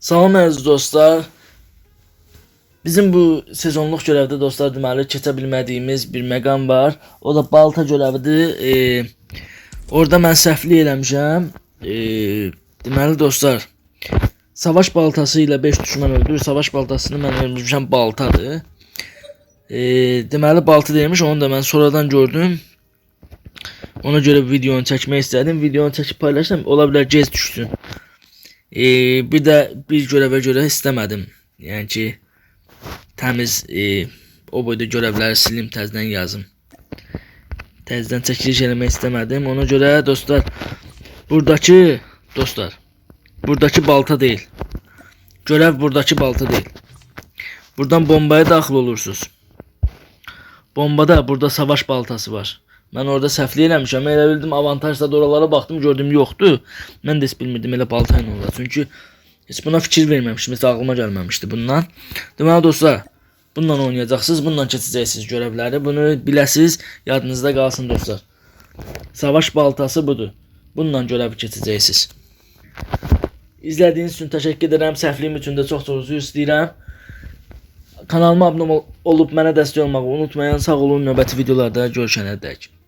Salam əziz dostlar. Bizim bu sezonluq görevdə dostlar deməli keçə bilmədiyimiz bir məqam var. O da balta görəvidir. E, orada mən səhvlik eləmişəm. E, deməli dostlar, savaş baltası ilə 5 düşmən öldür. Savaş baltasını mən ölmüşəm baltadır. E, deməli balta demiş, onu da mən sonradan gördüm. Ona görə videonu çəkmək istədim. Videonu çəkib paylaşsam, ola bilər gec düşsün. E, bir də bir görevə görə istəmədim. Yəni ki, təmiz e, o boyda görevləri silim, təzədən yazım. Təzədən çəkiliş eləmək istəmədim. Ona görə dostlar, buradakı dostlar, buradakı balta deyil. Görev buradakı balta deyil. Buradan bombaya daxil olursunuz. Bombada burada savaş baltası var. Mən orada səhvlik eləmişəm. Elə bildim avantajda da oralara baxdım, gördüm yoxdur. Mən də heç bilmirdim elə balta ilə olar. Çünki heç buna fikir verməmişdim. Heç ağlıma gəlməmişdi bundan. Deməli dostlar, bununla oynayacaqsınız, bununla keçəcəksiniz görevləri. Bunu biləsiz, yadınızda qalsın dostlar. Savaş baltası budur. Bununla görəvi keçəcəksiniz. İzlədiyiniz üçün təşəkkür edirəm. Səhvliyim üçün də çox-çox üzr istəyirəm. Kanalıma abunə ol- olub mənə dəstək olmağı unutmayın. Sağ olun. Növbəti videolarda görüşənədək.